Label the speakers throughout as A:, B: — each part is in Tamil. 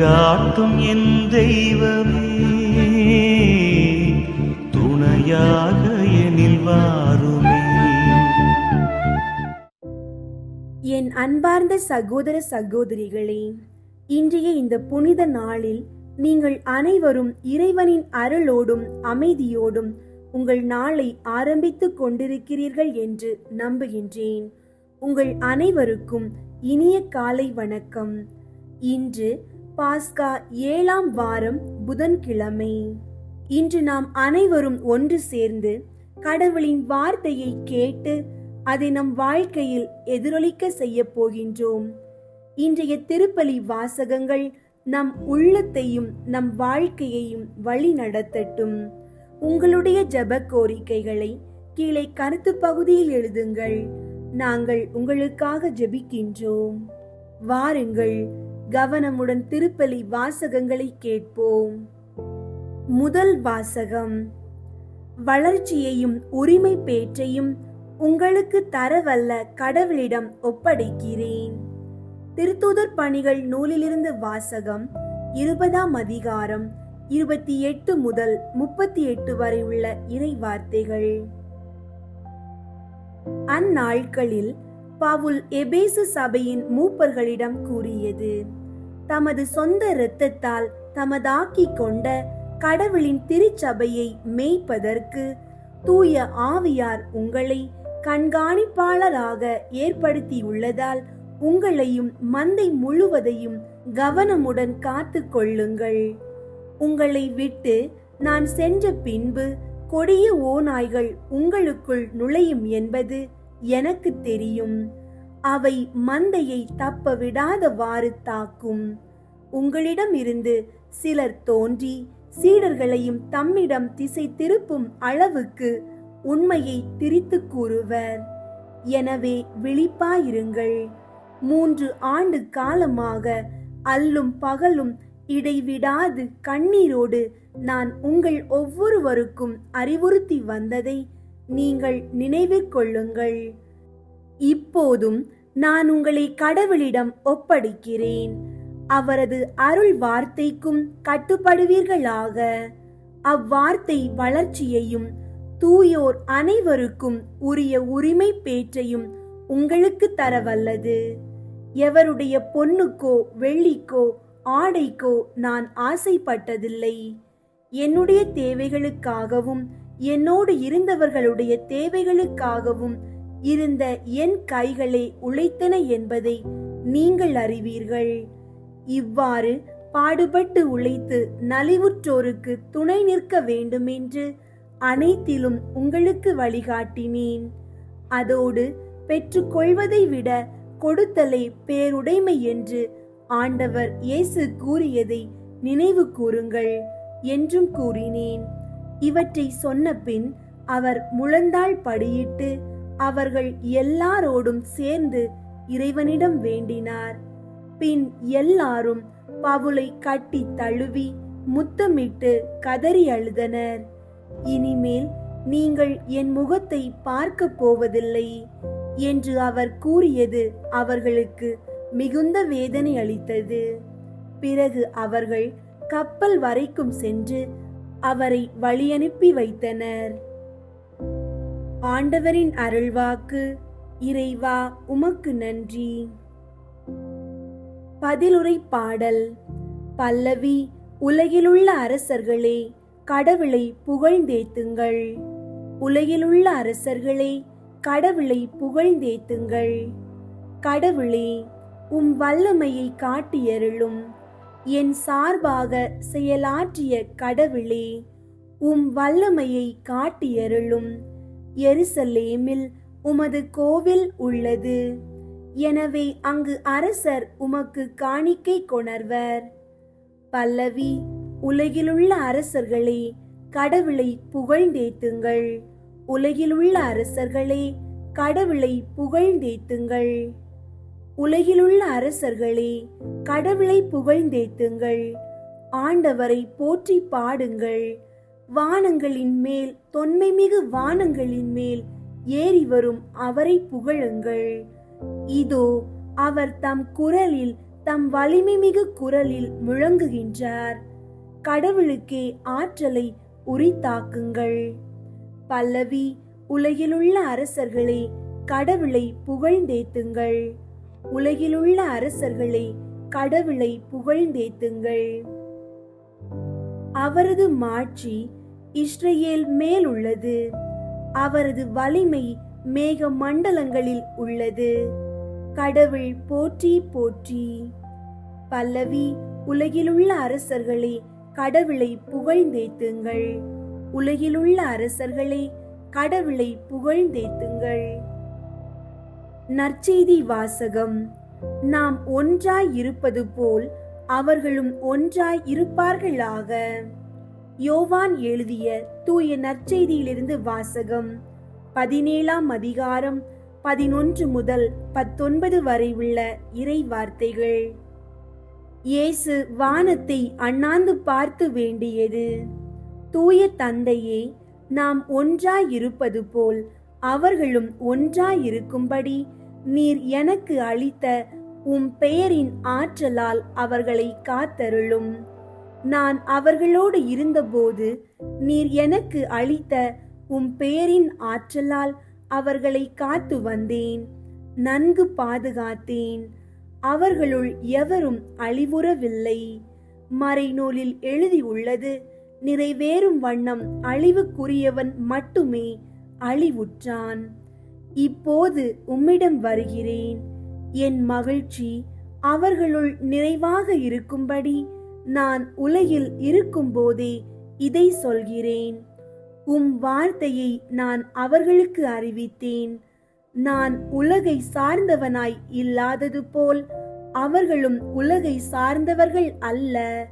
A: வழிகாட்டும் என் தெய்வமே. துணையாக எனில் வாருமே.
B: என் அன்பார்ந்த சகோதர சகோதரிகளே இன்றைய இந்த புனித நாளில் நீங்கள் அனைவரும் இறைவனின் அருளோடும் அமைதியோடும் உங்கள் நாளை ஆரம்பித்துக் கொண்டிருக்கிறீர்கள் என்று நம்புகின்றேன். உங்கள் அனைவருக்கும் இனிய காலை வணக்கம். இன்று பாஸ்கா ஏழாம் வாரம் புதன்கிழமை. இன்று நாம் அனைவரும் ஒன்று சேர்ந்து கடவுளின் வார்த்தையை கேட்டு அதை நம் வாழ்க்கையில் எதிரொலிக்க செய்ய போகின்றோம். இன்றைய திருப்பலி வாசகங்கள் நம் உள்ளத்தையும் நம் வாழ்க்கையையும் வழி நடத்தட்டும். உங்களுடைய ஜப கோரிக்கைகளை கீழே கருத்து பகுதியில் எழுதுங்கள். நாங்கள் உங்களுக்காக ஜெபிக்கின்றோம். வாருங்கள். கவனமுடன் திருப்பலி வாசகங்களை கேட்போம். முதல் வாசகம். வளர்ச்சியையும் உரிமை பேற்றையும் உங்களுக்கு தரவல்ல கடவுளிடம் ஒப்படைக்கிறேன். திருத்தூதர் பணிகள் நூலிலிருந்து வாசகம் இருபதாம் அதிகாரம் இருபத்தி எட்டு முதல் முப்பத்தி எட்டு வரை உள்ள இறை வார்த்தைகள் அந்நாட்களில் பவுல் எபேசு சபையின் மூப்பர்களிடம் கூறியது. தமது சொந்த இரத்தத்தால் தமதாக்கிக் கொண்ட கடவுளின் திருச்சபையை மேய்ப்பதற்கு தூய ஆவியார் உங்களை கண்காணிப்பாளராக ஏற்படுத்தியுள்ளதால் உங்களையும் மந்தை முழுவதையும் கவனமுடன் காத்து கொள்ளுங்கள் உங்களை விட்டு நான் சென்ற பின்பு கொடிய ஓநாய்கள் உங்களுக்குள் நுழையும் என்பது எனக்கு தெரியும். அவை மந்தையை தப்ப விடாதவாறு தாக்கும். உங்களிடம் இருந்து சிலர் தோன்றி சீடர்களையும் தம்மிடம் திசை திருப்பும் அளவுக்கு உண்மையை திரித்து கூறுவர். எனவே விழிப்பாயிருங்கள். மூன்று ஆண்டு காலமாக அல்லும் பகலும் இடைவிடாது கண்ணீரோடு நான் உங்கள் ஒவ்வொருவருக்கும் அறிவுறுத்தி வந்ததை நீங்கள் நினைவிற்கொள்ளுங்கள் இப்போதும் நான் உங்களை கடவுளிடம் ஒப்படைக்கிறேன். அவரது அருள் வார்த்தைக்கும் கட்டுப்படுவீர்களாக. அவ்வார்த்தை வளர்ச்சியையும் தூயோர் அனைவருக்கும் உரிய உரிமை பேற்றையும் உங்களுக்கு தரவல்லது. எவருடைய பொன்னுக்கோ வெள்ளிக்கோ ஆடைக்கோ நான் ஆசைப்பட்டதில்லை. என்னுடைய தேவைகளுக்காகவும் என்னோடு இருந்தவர்களுடைய தேவைகளுக்காகவும் இருந்த என் கைகளை உழைத்தன என்பதை நீங்கள் அறிவீர்கள். இவ்வாறு பாடுபட்டு உழைத்து நலிவுற்றோருக்கு துணை நிற்க வேண்டுமென்று அனைத்திலும் உங்களுக்கு வழிகாட்டினேன். அதோடு பெற்றுக்கொள்வதை விட கொடுத்தலை பேருடைமை என்று ஆண்டவர் இயேசு கூறியதை நினைவு கூறுங்கள் என்றும் கூறினேன். இவற்றை சொன்ன பின் அவர் முழந்தாள் படியிட்டு அவர்கள் எல்லாரோடும் சேர்ந்து இறைவனிடம் வேண்டினார். பின் எல்லாரும் பவுலை கட்டி தழுவி முத்தமிட்டு கதறி அழுதனர். இனிமேல் நீங்கள் என் முகத்தை பார்க்க போவதில்லை என்று அவர் கூறியது அவர்களுக்கு மிகுந்த வேதனை அளித்தது. பிறகு அவர்கள் கப்பல் வரைக்கும் சென்று அவரை வழியனுப்பி வைத்தனர். ஆண்டவரின் அருள்வாக்கு இறைவா உமக்கு நன்றி. பதிலுரை பாடல் பல்லவி உலகிலுள்ள அரசர்களே கடவுளை புகழ்ந்தேத்துங்கள். உலகிலுள்ள அரசர்களே கடவுளை புகழ்ந்தேத்துங்கள். கடவுளே உம் வல்லமையை காட்டியருளும் என் சார்பாக செயலாற்றிய கடவுளே உம் வல்லமையை காட்டியருளும் எருசலேமில் உமது கோவில் உள்ளது. எனவே அங்கு அரசர் உமக்கு காணிக்கை கொணர்வர். பல்லவி உலகிலுள்ள அரசர்களே கடவுளை புகழ்ந்தேத்துங்கள். உலகிலுள்ள அரசர்களே கடவுளை புகழ்ந்தேத்துங்கள். உலகிலுள்ள அரசர்களே கடவுளை புகழ்ந்தேத்துங்கள். ஆண்டவரை போற்றி பாடுங்கள். வானங்களின் மேல் தொன்மைமிகு வானங்களின் மேல் ஏறி வரும் அவரை புகழுங்கள். இதோ அவர் தம் குரலில் தம் வலிமை மிகு குரலில் முழங்குகின்றார். கடவுளுக்கே ஆற்றலை உரித்தாக்குங்கள். பல்லவி உலகிலுள்ள அரசர்களே கடவுளை புகழ்ந்தேத்துங்கள். உலகிலுள்ள அரசர்களே கடவுளை புகழ்ந்தேத்துங்கள். அவரது மாட்சி இஸ்ரேல் மேல் உள்ளது அவரது வலிமை மேக மண்டலங்களில் உள்ளது. கடவுள் போற்றி போற்றி. பல்லவி உலகிலுள்ள அரசர்களே கடவுளை புகழ்ந்தேத்துங்கள். உலகிலுள்ள அரசர்களே கடவுளை புகழ்ந்தேத்துங்கள். நற்செய்தி வாசகம். நாம் ஒன்றாய் இருப்பது போல் அவர்களும் ஒன்றாய் இருப்பார்களாக. யோவான் எழுதிய தூய நற்செய்தியிலிருந்து வாசகம். பதினேழாம் அதிகாரம் பதினொன்று முதல் பத்தொன்பது வரை உள்ள இறை வார்த்தைகள். இயேசு வானத்தை அண்ணாந்து பார்த்து வேண்டியது. தூய தந்தையே நாம் ஒன்றாயிருப்பது போல் அவர்களும் ஒன்றாயிருக்கும்படி நீர் எனக்கு அளித்த உம் பெயரின் ஆற்றலால் அவர்களை காத்தருளும். நான் அவர்களோடு இருந்தபோது நீர் எனக்கு அளித்த உம் பெயரின் ஆற்றலால் அவர்களை காத்து வந்தேன் நன்கு பாதுகாத்தேன். அவர்களுள் எவரும் அழிவுறவில்லை. மறைநூலில் எழுதியுள்ளது நிறைவேறும் வண்ணம் அழிவுக்குரியவன் மட்டுமே அழிவுற்றான். இப்போது உம்மிடம் வருகிறேன். என் மகிழ்ச்சி அவர்களுள் நிறைவாக இருக்கும்படி நான் உலகில் இருக்கும்போதே இதை சொல்கிறேன். உம் வார்த்தையை நான் அவர்களுக்கு அறிவித்தேன். நான் உலகை சார்ந்தவனாய் இல்லாதது போல் அவர்களும் உலகை சார்ந்தவர்கள் அல்ல.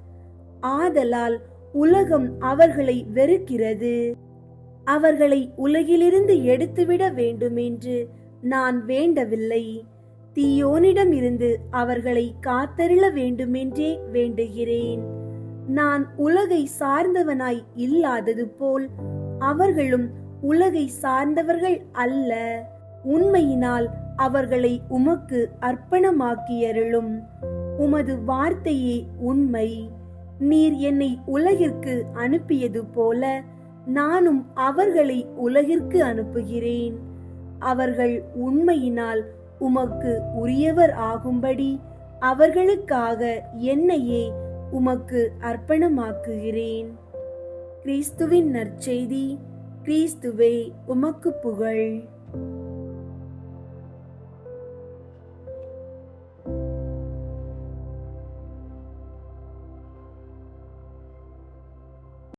B: ஆதலால் உலகம் அவர்களை வெறுக்கிறது. அவர்களை உலகிலிருந்து எடுத்துவிட வேண்டுமென்று நான் வேண்டவில்லை. தீயோனிடம் இருந்து அவர்களை காத்தருள வேண்டுமென்றே வேண்டுகிறேன். நான் உலகை சார்ந்தவனாய் இல்லாதது போல் அவர்களும் உலகை சார்ந்தவர்கள் அல்ல. உண்மையினால் அவர்களை உமக்கு அர்ப்பணமாக்கியருளும். உமது வார்த்தையே உண்மை. நீர் என்னை உலகிற்கு அனுப்பியது போல நானும் அவர்களை உலகிற்கு அனுப்புகிறேன். அவர்கள் உண்மையினால் உமக்கு உரியவர் ஆகும்படி அவர்களுக்காக என்னையே உமக்கு அர்ப்பணமாக்குகிறேன். கிறிஸ்துவின் நற்செய்தி கிறிஸ்துவே உமக்கு புகழ்.